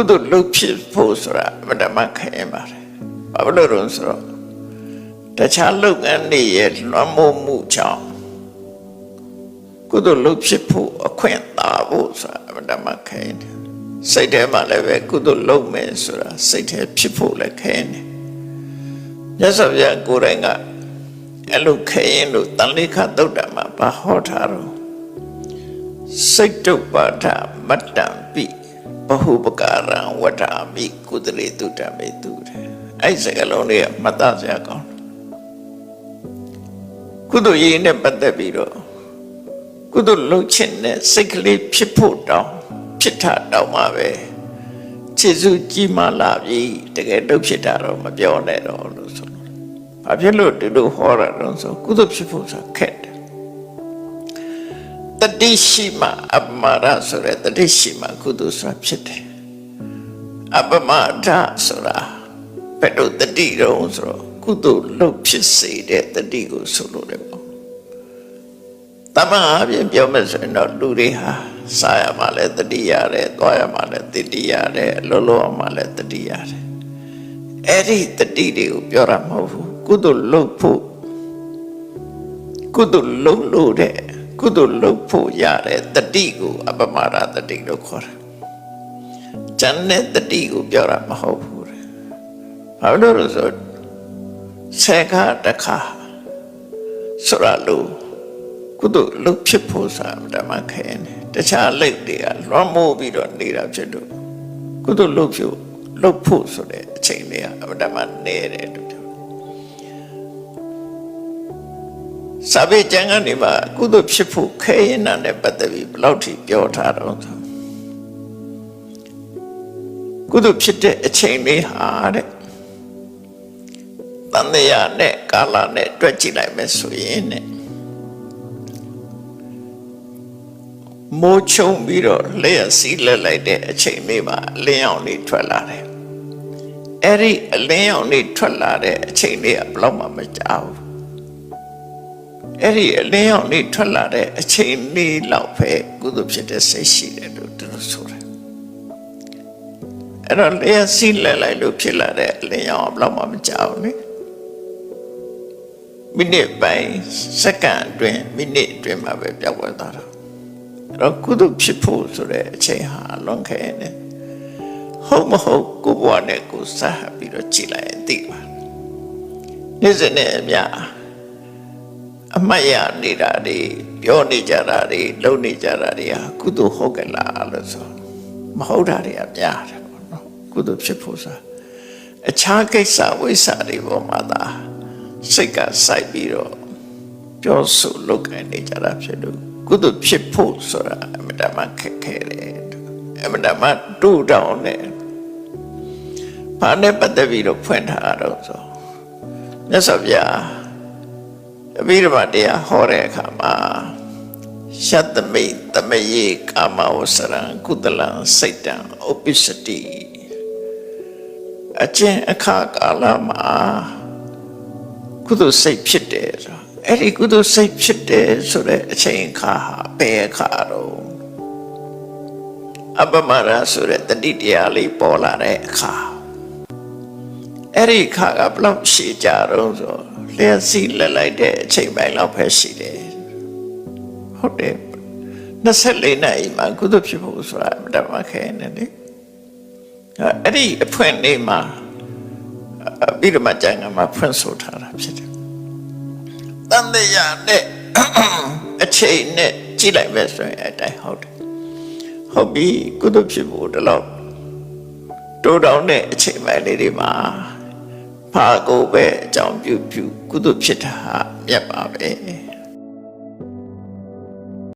ကုသိုလ်လုပ်ဖြစ်ဖို့ဆိုတာအမှန်တမ်းခဲပါတယ်ဘာလို့လဲဆိုတော့တခြားလုပ်ငန်းတွေရဲ့လွှမ်းမိုးမှုကြောင့်ကုသိုလ်လုပ်ဖြစ်ဖို့အခွင့်သာဖို့ဆိုတာအမှန်တမ်းခဲတယ်စိတ်ထဲမှာလည်းပဲကုသိုလ်လုပ်မယ်ဆိုတာစိတ်ထဲဖြစ်ဖို့လည်းခဲတယ်မြတ်စွာဘုရားကိုယ်တိုင်ကအဲ့လိုခဲရင်လို့တန်လေးခသုတ်တံမှာဘာဟောထားတော့စိတ်တုပ္ပါဒမတ္တံပိ ဘဟုပကာရံဝတ္တာမိကုသလေတုတ္တမေတုတဲ့အဲ့ဒီစကားလုံးတွေကမှတ်သားစရာကောင်းတယ်ကုသိုလ်ရေးနဲ့ပတ်သက်ပြီးတော့ကုသိုလ်လုပ်ခြင်းနဲ့စိတ်ကလေးဖြစ်ဖို့တောင်းဖြစ်တာတောင်းမှာပဲခြေစုကြီးမှလာပြီတကယ်လုပ်ဖြစ်တာတော့မပြောနဲ့တော့လို့ဆိုလို့ဘာဖြစ်လို့ဒီလိုဟောတာတော့ဆိုကုသိုလ်ဖြစ်ဖို့ဆိုခက် တယ်တတိရှိမှအပမရဆိုတဲ့တတိရှိမှကုသိုလ်ဆိုတာဖြစ်တယ်အပမဒဆိုတာဘယ်လိုတတိတော့ဆိုတော့ကုသိုလ်လုပ်ဖြစ်စေတဲ့တတိကိုဆိုလို့တယ်ပေါ့တမန်အပြင်ပြောမယ်ဆိုရင်တော့လူတွေဟာစားရမှလည်းတတိရတယ်သွားရမှလည်းတတိရတယ်အလုံးလုံးမှလည်းတတိရတယ်အဲ့ဒီတတိတွေကိုပြောတာမဟုတ်ဘူးကုသိုလ်လုပ်ဖို့ကုသိုလ်လုပ်လို့တဲ့ ကုသိုလ်လုပ်ဖို့ရတဲ့တတိကိုအပမရတတိလို့ခေါ်တယ်ကျန်တဲ့တတိကိုပြောတာမဟုတ်ဘူးတဲ့ဘာလို့လဲဆိုတော့ဆယ်ခါတစ်ခါဆိုရလို့ကုသိုလ်လုပ်ဖြစ်ဖို့ဆိုတာဓမ္မခဲနေတခြားလက်တွေကလွှမ်းမိုးပြီးတော့နေတာဖြစ်တော့ကုသိုလ်လုပ်ဖြစ်လုပ်ဖို့ဆိုတဲ့အချိန်လေးကအဓမ္မနေတယ်လို့ စာပေကျမ်းကနေမှာကုသိုလ်ဖြစ်ဖို့ခဲရင်နာနဲ့ပတ်သက်ပြီးဘယ်လောက်ထိပြောထားတော့ဆိုကုသိုလ်ဖြစ်တဲ့အချိန်လေးဟာတဲ့တန်တရားနဲ့ကာလနဲ့တွက်ကြည့်လိုက်မယ်ဆိုရင်တဲ့မိုးချုံပြီးတော့လျှက်စီးလက်လိုက်တဲ့အချိန်လေးမှာအလင်းရောင်လေးထွက်လာတယ်အဲ့ဒီအလင်းရောင်လေးထွက်လာတဲ့အချိန်လေးကဘယ်တော့မှမကြောက်ဘူး အဲ့ဒီအလင်းရောင်လေးထွက်လာတဲ့အချိန်လေးလောက်ပဲကုသိုလ်ဖြစ်တဲ့စိတ်ရှိတယ်လို့သူတို့ဆိုတယ်အဲ့တော့လျှက်စီးလက်လိုက်လို့ဖြစ်လာတဲ့အလင်းရောင်ကဘယ်တော့မှမကြောက်ဘူးလေမိနစ်ပိုင်းစက္ကန့်အတွင်းမိနစ်အတွင်းမှာပဲပြောက်ွယ်သွားတာအဲ့တော့ကုသဖြစ်ဖို့ဆိုတဲ့အချိန်ဟာလွန်ခဲ့နေဟုတ်မဟုတ်ကိုဘွားနဲ့ကိုစားပြီးတော့ကြည်လိုက်ရင်သိပါနေ့စဉ်နဲ့အများ အမတ်ရနေတာတွေပြောနေကြတာတွေလုပ်နေကြတာတွေဟာကုသဟုတ်ကလားလို့ဆိုမဟုတ်တာတွေအများတယ်ပေါ့နော်ကုသဖြစ်ဖို့ဆိုအခြားကိစ္စဝိစ္စတွေပေါ်မှာသာစိတ်ကစိုက်ပြီးတော့ပြောဆိုလုပ်ကိုင်နေကြတာဖြစ်လို့ကုသဖြစ်ဖို့ဆိုတာအမှန်တမ်းခက်ခဲတယ်အမှန်တမ်းတူတောင်းတယ်ဘာနဲ့ပတ်သက်ပြီးတော့ဖွင့်ထားတော့ဆိုမြတ်စွာဘုရား အဘိဓမ္မာတရားဟောတဲ့အခါမှာရှတ္တမိတ်တမယေကာမဝဆရံကုသလံစိတ်တံဥပ္ပစ္စတိအကျင့်အခါကာလမှာကုသိုလ်စိတ်ဖြစ်တယ်ဆိုအဲ့ဒီကုသိုလ်စိတ်ဖြစ်တယ်ဆိုတဲ့အချိန်အခါဟာဘယ်အခါတော့အပမရဆိုတဲ့တတိတရားလေးပေါ်လာတဲ့အခါ အဲ့ဒီအခါကဘလောက်ရှည်ကြတော့ဆိုလျှက်စီးလက်လိုက်တဲ့အချိန်ပိုင်းလောက်ပဲရှိတယ်ဟုတ်တယ်24နာရီမှာကုသိုလ်ဖြစ်ဖို့ဆိုတာဓမ္မခဲနေတယ်အဲ့ဒီအဖွင့်လေးမှာအဘိဓမ္မာကျမ်းကမှာဖွင့်ဆိုထားတာဖြစ်တယ်။တန်တရားနဲ့အချိန်နဲ့ကြည့်လိုက်မယ်ဆိုရင်အတိုင်းဟုတ်တယ်။ဟုတ်ပြီကုသဖြစ်ဖို့တလို့တိုးတောင်းတဲ့အချိန်ပိုင်းလေးတွေမှာ ဖာကိုပဲအကြောင်းပြုပြုကုသဖြစ်တာမြတ်ပါပဲ။